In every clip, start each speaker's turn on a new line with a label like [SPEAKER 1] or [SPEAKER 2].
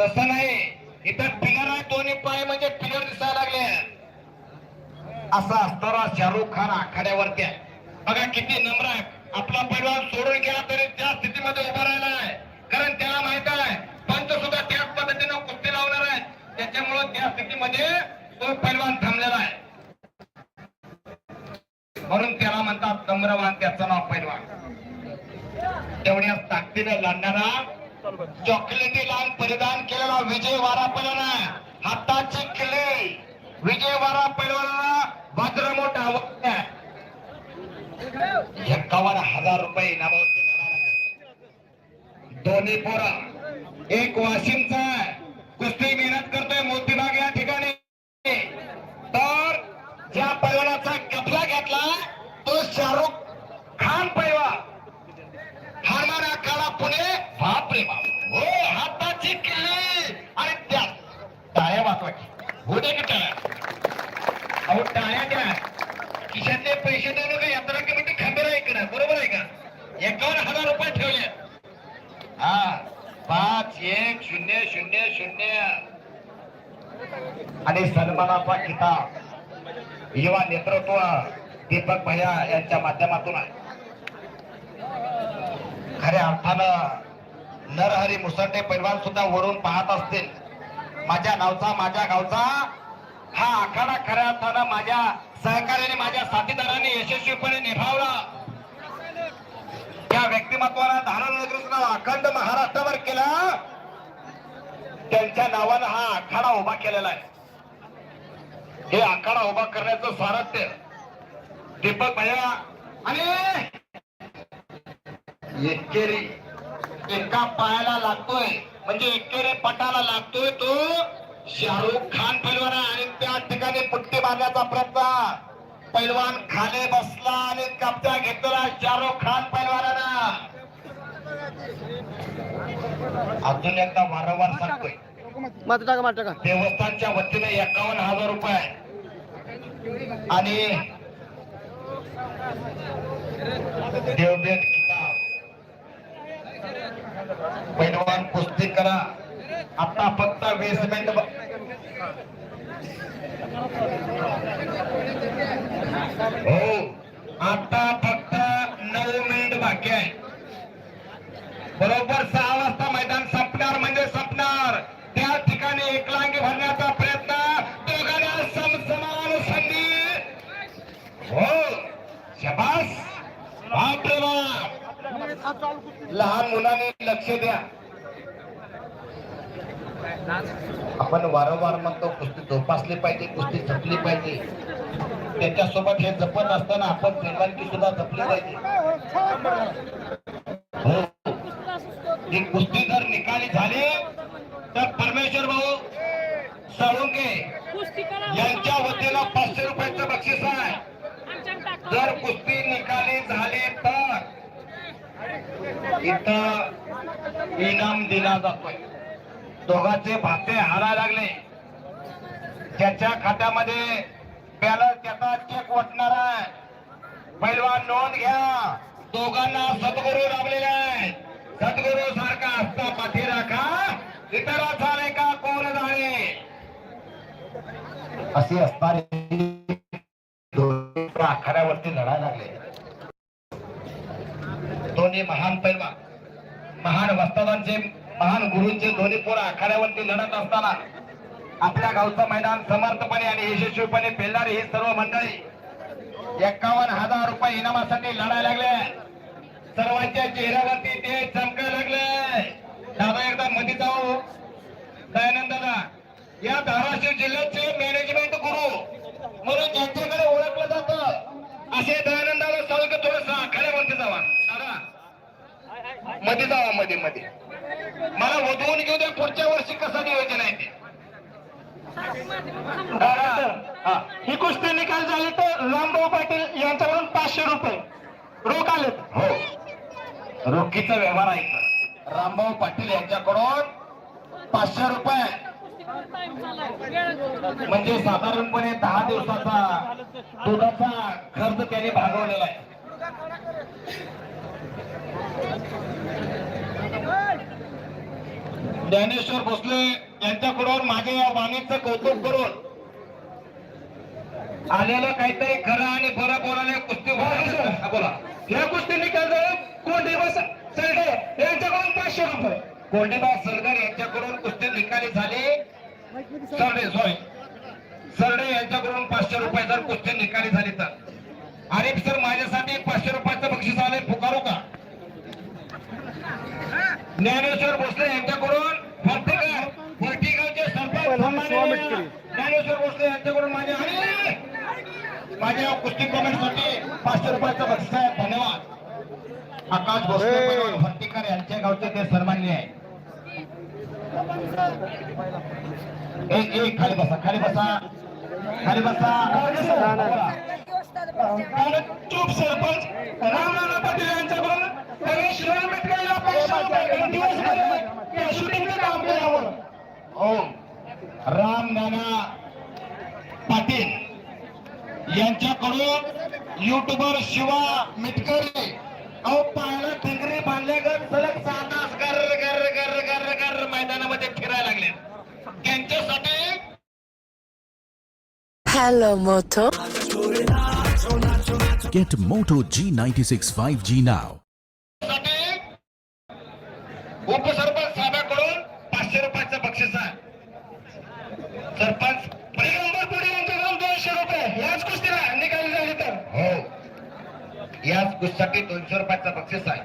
[SPEAKER 1] तसं नाही. इथं पिलर आहे दोन्ही पाय म्हणजे पिलर दिसायला लागले. असा असताना शाहरुख खान आखाड्यावरती आहे. बघा किती नम्र आहे. आपला परिवार सोडून गेला तरी त्या स्थितीमध्ये उभा राहिला आहे. कारण त्याला माहीत आहे पंच सुद्धा त्याच पद्धतीनं कुस्ती लावणार आहे. त्याच्यामुळं त्या स्थितीमध्ये तो पैलवान थांबलेला आहे. म्हणून त्याला म्हणतात नम्रवान त्याचं नाव पैलवान. तेवढ्या ताकदीने लढणारा चॉकलेटी लाल परिधान केलेला विजय वारा पैलवान हाताची किल्ली विजय वारा पैलवानाला भद्र मोठा आव्हान एक्कावन्न हजार रुपये इनामावरती दोन्ही पोरा एक वाशिमचा कुस्ती मेहनत करतोय मोतीबाग या ठिकाणी. तर ज्या पैलवानाचा कपला घेतला तो शाहरुख खान पैवा हारणार आखाडा पुणे बापरे बाप हो हाताची किल्ली आणि त्या टाळ्या हो दे अहो टाळ्या द्या. खिशातले पैसे देऊ नका यात्रा कमिटी खबर आहे इकडं. बरोबर आहे का? एकावन्न हजार रुपये ठेवले. हा पाच एक शून्य शून्य शून्य. आणि सन्मानाचा किताब युवा नेतृत्व दीपक भैया यांच्या माध्यमातून आहे. खऱ्या अर्थानं नरहरी मुसंडे पैलवान सुद्धा वरून पाहत असतील. माझ्या नावचा माझ्या गावचा हा आखाडा खऱ्या अर्थानं माझ्या सहकार्याने माझ्या साथीदारांनी यशस्वीपणे निभावला. त्या व्यक्तिमत्वाला धारण अखंड महाराष्ट्रावर केला. त्यांच्या नावानं हा आखाडा उभा केलेला आहे. हे आखाडा उभा करण्याचं स्वारथ्य दीपक भैया आणि एकेरी एका पायाला लागतोय. म्हणजे एकेरी पटाला लागतोय तो. शाहरुख खान पैलवान आणि त्या ठिकाणी पुट्टी मारण्याचा प्रयत्न. पैलवान खाली बसला आणि कब्जा घेतला शाहरुख खान पैलवानानं अजून एकदा वारंवार सांगतोय. देवस्थानच्या वतीने एकावन्न हजार रुपये. आणि देवबेट पैलवान कुस्ती करा. आता फक्त वीस मिनिट हो आता फक्त नऊ मिनिट बाकी आहे. बरोबर सहा वाजता मैदान संपणार म्हणजे संपणार. त्या ठिकाणी एकलांगी भरण्याचा प्रयत्न. दोघांना समसमान संधी. हो शबास. बाप बाप. लहान मुलांनी लक्ष द्या. आपण वारंवार म्हणतो कुस्ती जोपासली पाहिजे कुस्ती जपली पाहिजे. त्याच्यासोबत हे जपत असताना आपण पैलवानकी सुद्धा जपली पाहिजे. हो. ही कुस्ती जर निकाली झाली तर परमेश्वर भाऊ साळुंके यांच्या वतीनं पाचशे रुपयाचं बक्षीस आहे. जर कुस्ती निकाली झाली तर इथं इनाम दिला जातोय. दोघांचे भाते हारायला लागले. त्याच्या खात्यामध्ये बॅलन्स त्याचा चेक वाटणार आहे. पैलवान नोंद घ्या. दोघांना सद्गुरू लाभलेला आहे सद्गुरू सारखा असता पाठी राखा. इतर झाले का कोण झाले असे असणारे दोन्ही आखाड्यावरती लढायला लागले. दोन्ही महान पैलवान. महान वस्तादांचे महान गुरूंचे दोन्ही पोर आखाड्यावरती लढत असताना आपल्या गावचं मैदान समर्थपणे आणि यशस्वीपणे पेलणारी ही सर्व मंडळी एकावन्न हजार रुपये इनामासाठी लढायला लागले. सर्वांच्या चेहऱ्यावरती ते चमकायला लागले. दादा एकदा मध्ये जाऊ. दयानंद दादा या धाराशिव जिल्ह्याचे मॅनेजमेंट गुरु म्हणून ज्यांच्याकडे ओळखलं जात असे दयानंदाला सांगू थोडस आखाड्यावरती जावा. दादा मध्ये जावा मध्ये मध्ये. मला वधवून घेऊ द्या पुढच्या वर्षी कसं नियोजन आहे ते. हा.
[SPEAKER 2] ही. कुस्ती निकाल झाली तर रामभाऊ पाटील यांच्याकडून पाचशे रुपये. रोख आलेत.
[SPEAKER 1] हो. रोखीचा व्यवहार आहे. रामभाऊ पाटील यांच्याकडून पाचशे रुपये. म्हणजे साधारणपणे दहा दिवसाचा दुधाचा खर्च त्याने भागवलेला आहे. ज्ञानेश्वर भोसले यांच्याकडून माझ्या या वाणीचं कौतुक करून आलेलं काहीतरी खरं आणि बरं बोलायला कुस्ती बोला.
[SPEAKER 2] या कुस्ती निकाल जाऊन कोंडी बस सरडे यांच्याकडून पाचशे रुपये.
[SPEAKER 1] कोंडेबा सरगर यांच्याकडून कुस्ती निकाली झाली. सरडे सॉरी सरडे यांच्याकडून पाचशे रुपये जर कुस्ती निकाली झाली तर. आरिफ सर माझ्यासाठी पाचशे रुपयाचं बक्षीस आले पुकारू का? ज्ञानेश्वर भोसले यांच्याकडून फर्टिकलचे सरपंच ज्ञानेश्वर भोसले यांच्याकडून माझे आणि माझ्या कुस्ती कमेंटसाठी पाचशे रुपयाचं बक्षीस आहे. धन्यवाद. आकाश भोसले फर्टिकर यांच्या गावचे ते सन्मान्य आहे. एक एक खाली बसा खाली बसा खाली बसा.
[SPEAKER 2] चूप सरपंच रामनाना पाटील यांच्याकडून रमेश आंबेडकरला पाचशे रुपये दिवसभर या शूटिंगचं काम केल्यावर.
[SPEAKER 1] हो. राम नाना पाटील यांच्याकडून युट्यूबर शिवा मिटकरी. अहो पायाला टिंगरी बांधल्यागत सलग सात तास गर गर गर गर गर मैदानामध्ये फिरायला लागले. त्यांच्यासाठी
[SPEAKER 3] Hello, Moto.
[SPEAKER 4] Get Moto G96 5G now.
[SPEAKER 1] उपसरपंच साहेबांकडून पाचशे रुपयाचं बक्षीस आहे. सरपंच
[SPEAKER 2] पैगंबर पुढे दोनशे रुपये. याच कुस्तीला निकाल झाली तर
[SPEAKER 1] हो. याच कुस्तीसाठी दोनशे रुपयाचं बक्षीस आहे.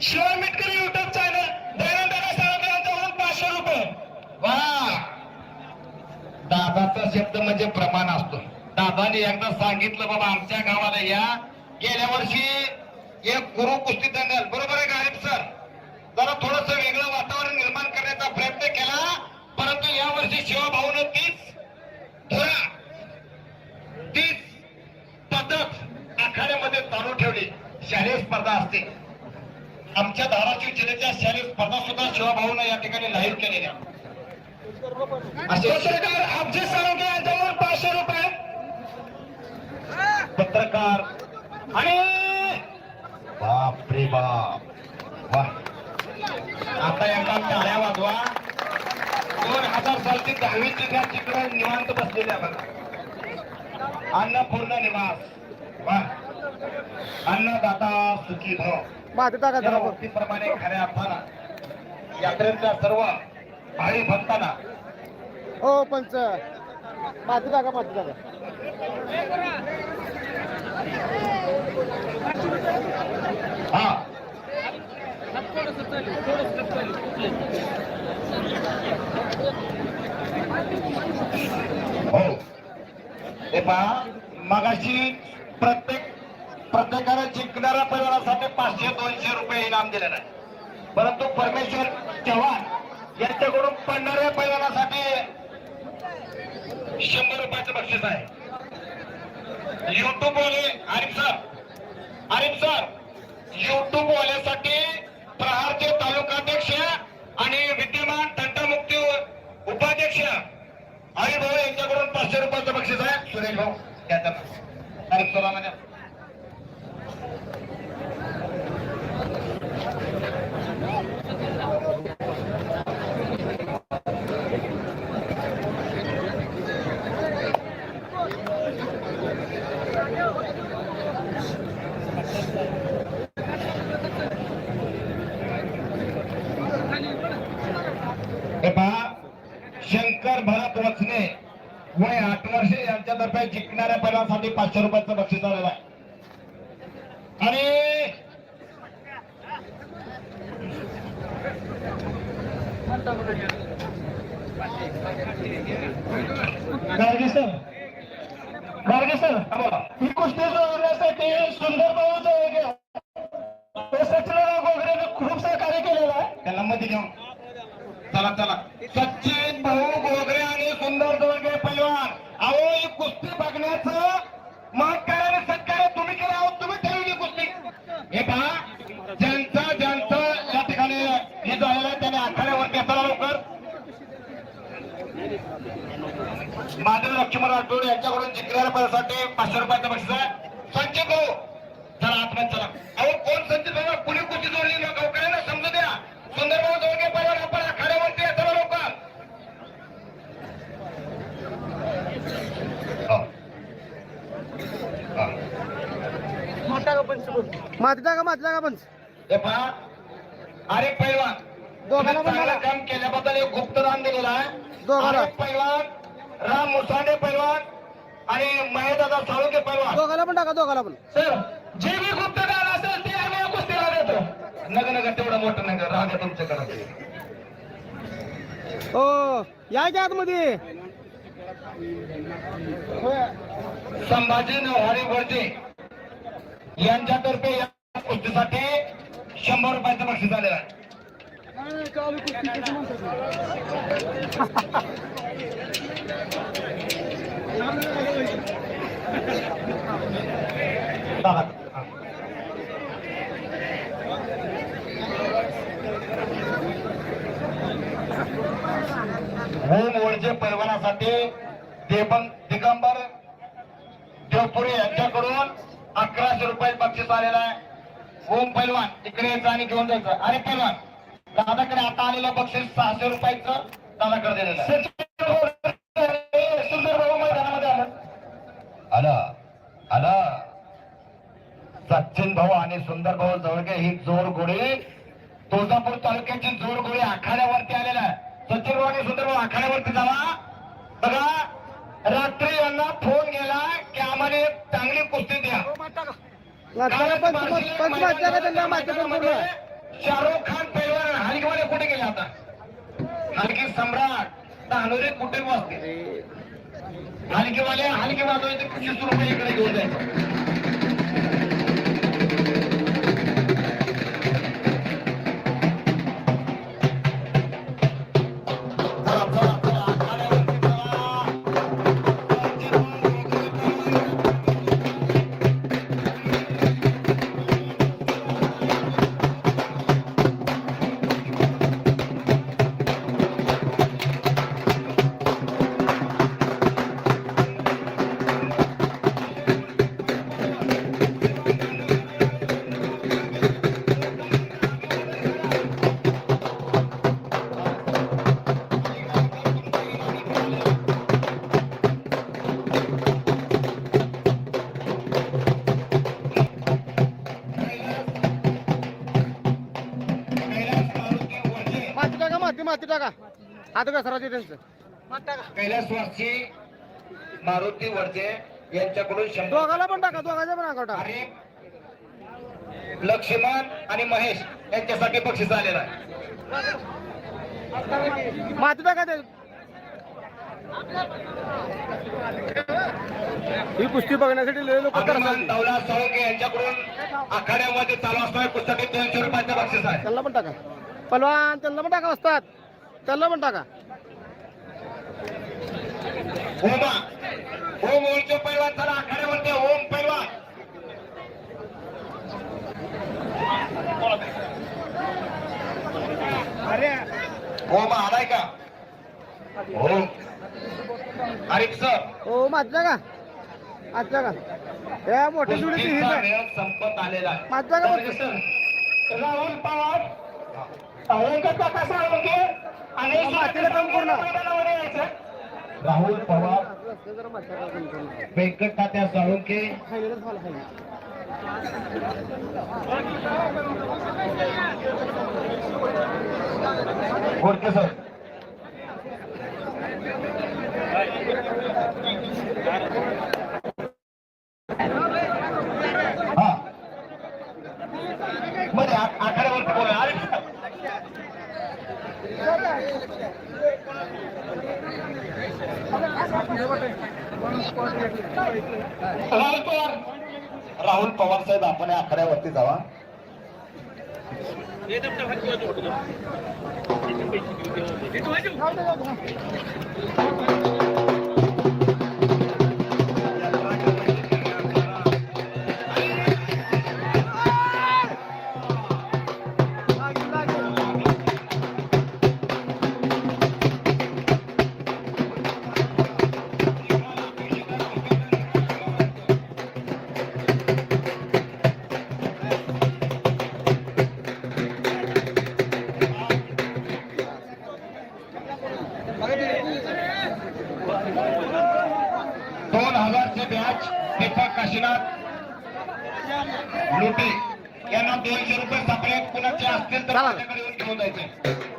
[SPEAKER 2] शिवाय मिटकरी युट्यूब चॅनल दयानंद साळवे यांच्याकडून पाचशे रुपये.
[SPEAKER 1] वा! दादाचा शब्द म्हणजे प्रमाण असतो. दादाने एकदा सांगितलं बाबा आमच्या गावाला या गेल्या वर्षी एक गुरु कुस्ती दंगल बरोबर आहे गायब सर जरा थोडस वेगळं वातावरण निर्माण करण्याचा प्रयत्न केला परंतु या वर्षी शिवभाऊनं तीच धुरा तीच पद्धत आखाड्यामध्ये चालू ठेवली शालेय स्पर्धा असते आमच्या धाराशिव जिल्ह्याच्या शालेय स्पर्धा सुद्धा शिवभाऊनं या ठिकाणी लाईव्ह केलेल्या असे
[SPEAKER 2] पत्रकार अफजल साळुंके यांच्याकडून पाचशे रुपये
[SPEAKER 1] पत्रकार
[SPEAKER 2] आणि
[SPEAKER 1] बाप रे बाप. वा आता एकदा टाळ्या वाजवा. दोन हजार सालची दहावी जिल्ह्यात तिकडे निवांत बसलेल्या बघा अन्नपूर्ण निवास. वा अन्नदाता सुखी भव. या वृत्तीप्रमाणे खऱ्या अर्थानं यात्रेतल्या सर्व भावी भक्तांना
[SPEAKER 5] हो पंच. माती टाका माती टाका.
[SPEAKER 1] हा. हो. हे पहा मगाशी प्रत्येक प्रत्येकाला जिंकणाऱ्या परिवारासाठी पाचशे दोनशे रुपये इनाम दिलेलं आहे परंतु परमेश्वर चव्हाण यांच्याकडून पडणाऱ्या परिवारासाठी शंभर रुपयाचं बक्षीस आहे. युट्यूब वाले Arif sir. Arif sir YouTube वाल्यासाठी प्रहारचे तालुकाध्यक्ष आणि विद्यमान तंटमुक्ती उपाध्यक्ष हरिभाऊ यांच्याकडून पाचशे रुपयाचं बक्षीस आहे. सुरेश भाऊ द्या आरिफ सरांना Thank you. वर्षे जिंकणाऱ्या पहिल्यासाठी पाचशे रुपयाचं बक्षीस आलेलं आहे. आणि
[SPEAKER 2] सर सर
[SPEAKER 1] ही
[SPEAKER 2] कुस्ती जोडण्यासाठी सुंदर भाऊ गोगरेने खूप सहकार्य केलेलं आहे.
[SPEAKER 1] त्याला मध्ये घेऊन. चला चला. सचिन भाऊ गोगरे आणि सुंदर दोघे पैलवान अहो कुस्ती बघण्याचं महत्कार्य आणि सत्कार्य तुम्ही केला आहोत तुम्ही ठेवली कुस्ती हे पहा ज्यांचं ज्यांचं या ठिकाणी हे झालेलं आहे त्याने आखाड्यावरती घेतला लवकर. माधव लक्ष्मण राठोड यांच्याकडून जिंकणाऱ्या पदासाठी पाचशे रुपयाचं बक्षीस आहे. संचित भाऊ चला आतमध्ये चला अहो कोण संचित भाऊ कुणी कुस्ती जोडली ना गावकऱ्यांना समजू द्या सुंदरभाऊ जोडगे परिवार आपण आखाड्यावरती या सर्व लोक हा. हा.
[SPEAKER 5] माती टाका माती टाका पंच.
[SPEAKER 1] हे पहा. अरे पैलवान
[SPEAKER 5] दोघांना पण
[SPEAKER 1] चांगलं काम केल्याबद्दल एक गुप्तदान दिलेलं आहे. अरे पैलवान राम मुसांडे पैलवान आणि महेशदादा साळुके पैलवान.
[SPEAKER 5] दोघाला पण टाका दोघाला पण.
[SPEAKER 2] सर जे बी गुप्तदान असेल ते आम्ही या कुस्तीला देतो.
[SPEAKER 1] नग नग तेवढं मोठं नगर राहू द्या तुमच्याकडे.
[SPEAKER 5] हो या की आतमध्ये.
[SPEAKER 1] संभाजी नवहारी वरचे यांच्यातर्फे या कुस्तीसाठी शंभर रुपयाचं बक्षीस आलेलं आहे दादा. हा. होम ओळचे पैलवानासाठी दिगंबर देवपुरी यांच्याकडून अकराशे रुपये बक्षीस आलेलं आहे ओम पैलवान इकडे यायचं आणि घेऊन जायचं. अरे पैलवान दादाकडे आता आलेलं बक्षीस सहाशे रुपयाचं दादाकडे दिलेलं
[SPEAKER 2] सुंदर भाऊ मैदानामध्ये आलं.
[SPEAKER 1] सचिन भाऊ आणि सुंदर भाऊ जवळगे ही जोड गोळी तुळजापूर तालुक्याची जोड गोळी आखाड्यावरती आलेला आहे. सचिन भाऊ आणि सुंदर भाऊ आखाड्यावरती जावा. बघा रात्री यांना फोन गेला की आम्हाला एक चांगली कुस्ती द्या. शाहरुख खान पैलवान हलकीवाले कुठे गेले आता? हलकी सम्राट तानोरे कुठे वाजते हलकीवाले हलकी वाजवायचे पच्चीस रुपये इकडे घेऊन जायचं
[SPEAKER 5] माती टाका. माती माती टाका हात घसरा ते त्यांचं
[SPEAKER 1] कैलासवासी मारुती वरचे यांच्याकडून
[SPEAKER 5] दोघाला पण टाका दोघाच्या पण अंगावर टाका.
[SPEAKER 1] लक्ष्मण आणि महेश यांच्यासाठी बक्षीस आलेलं आहे.
[SPEAKER 5] माती टाका ते. ही कुस्ती बघण्यासाठी लय लोक
[SPEAKER 1] यांच्याकडून आखाड्यामध्ये चालू असणाऱ्या पुस्तकी दोनशे रुपयाचं बक्षीस आहे.
[SPEAKER 5] त्यांना पण टाका. पलवान त्यांना पण टाका असतात त्यांना पण टाका.
[SPEAKER 1] ओमा ओम ओळचे पैलवान चला आखाड्यावरती ओम पैलवान. ओमा आलाय का? हो अरे सर.
[SPEAKER 5] हो माती टाका माती टाका या मोठ्या जुडीची ही
[SPEAKER 1] संपत आलेला
[SPEAKER 2] तर
[SPEAKER 5] बघ.
[SPEAKER 2] सर, राहुल पवार
[SPEAKER 1] राहुल पवार. व्यंकट तात्या साळुंके. गोडके सर
[SPEAKER 2] पवार
[SPEAKER 1] साहेब आपण आकड्यावरती जावा Thank you. काशीनाथ लुटे यांना दोनशे रुपये सापडे कुणाचे असतील तर घेऊन जायचे.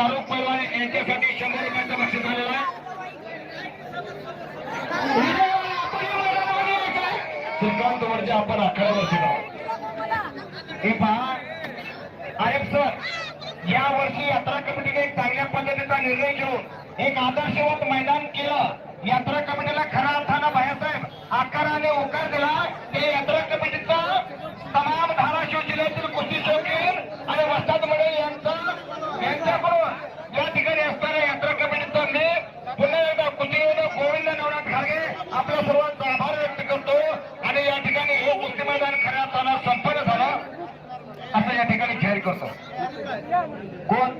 [SPEAKER 1] शाहरुख पैलवान यांच्यासाठी शंभर रुपयाचं बक्षीस आलेलं आहे.
[SPEAKER 2] विजयाला
[SPEAKER 1] श्रीकांत वरचे आपण अकरा वर्षी हे पहा आयब सर या वर्षी यात्रा कमिटीने एक चांगल्या पद्धतीचा निर्णय घेऊन एक आदर्शवत मैदान केलं. यात्रा कमिटीला खऱ्या अर्थानं भायासाहेब आकाराने होकार दिला. Contra.